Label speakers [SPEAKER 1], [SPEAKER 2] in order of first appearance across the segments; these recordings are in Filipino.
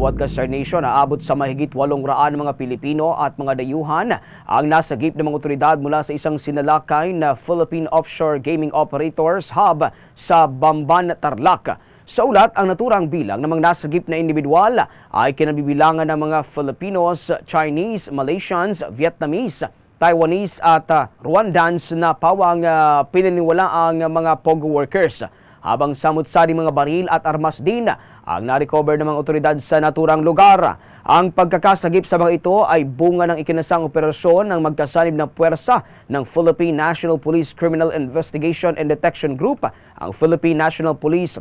[SPEAKER 1] Star Nation, aabot sa mahigit 800 mga Pilipino at mga dayuhan ang nasagip ng mga otoridad mula sa isang sinalakay na Philippine Offshore Gaming Operators Hub sa Bamban, Tarlac. Sa ulat, ang naturang bilang ng mga nasagip na individual ay kinabibilangan ng mga Filipinos, Chinese, Malaysians, Vietnamese, Taiwanese at uh, Rwandans na pawang uh, pininiwala ang mga POG workers. Habang samot-sari mga baril at armas din ang na-recover ng mga otoridad sa naturang lugar. Ang pagkakasagip sa mga ito ay bunga ng ikinasang operasyon ng magkasanib na puwersa ng Philippine National Police Criminal Investigation and Detection Group, ang Philippine National Police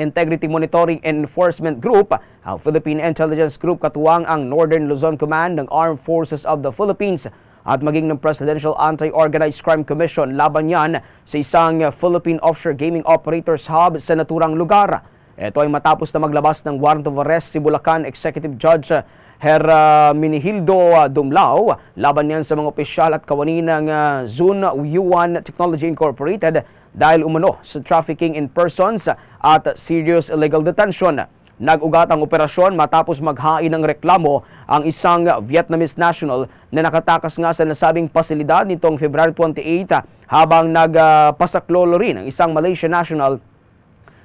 [SPEAKER 1] Integrity Monitoring and Enforcement Group, ang Philippine Intelligence Group katuwang ang Northern Luzon Command ng Armed Forces of the Philippines at maging ng Presidential Anti-Organized Crime Commission laban yan sa isang Philippine Offshore Gaming Operators Hub sa naturang lugar. Ito ay matapos na maglabas ng warrant of arrest si Bulacan Executive Judge Her uh, Minihildo uh, Dumlao laban niyan sa mga opisyal at kawani ng uh, Zun U1 Technology Incorporated dahil umano sa trafficking in persons at serious illegal detention. Nag-ugat ang operasyon matapos maghain ng reklamo ang isang Vietnamese national na nakatakas nga sa nasabing pasilidad nitong February 28 habang nagpasaklolo rin ang isang Malaysian national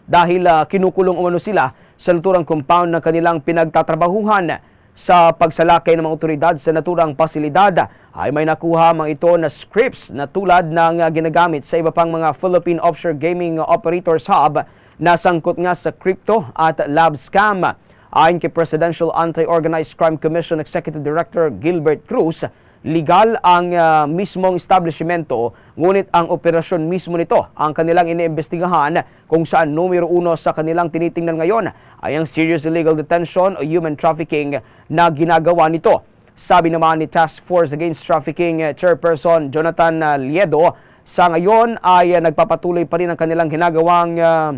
[SPEAKER 1] dahil ah, kinukulong umano sila sa naturang compound ng kanilang pinagtatrabahuhan. Sa pagsalakay ng mga otoridad sa naturang pasilidad ay may nakuha mga ito na scripts na tulad ng ah, ginagamit sa iba pang mga Philippine Offshore Gaming Operators Hub na sangkot nga sa crypto at lab scam. Ayon kay Presidential Anti-Organized Crime Commission Executive Director Gilbert Cruz, legal ang ah, mismong establishmento, ngunit ang operasyon mismo nito ang kanilang iniimbestigahan kung saan numero uno sa kanilang tinitingnan ngayon ay ang serious illegal detention o human trafficking na ginagawa nito. Sabi naman ni Task Force Against Trafficking eh, Chairperson Jonathan ah, Liedo, sa ngayon ay ah, nagpapatuloy pa rin ang kanilang ginagawang ah,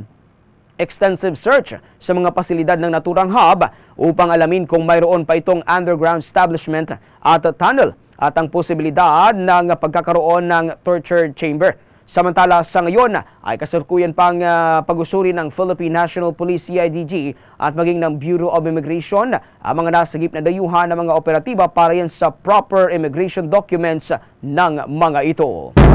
[SPEAKER 1] extensive search sa mga pasilidad ng naturang hub upang alamin kung mayroon pa itong underground establishment at tunnel at ang posibilidad ng pagkakaroon ng torture chamber. Samantala sa ngayon ay kasalukuyan pang ah, pag-usuri ng Philippine National Police CIDG at maging ng Bureau of Immigration ang mga nasagip na dayuhan ng mga operatiba para yan sa proper immigration documents ng mga ito.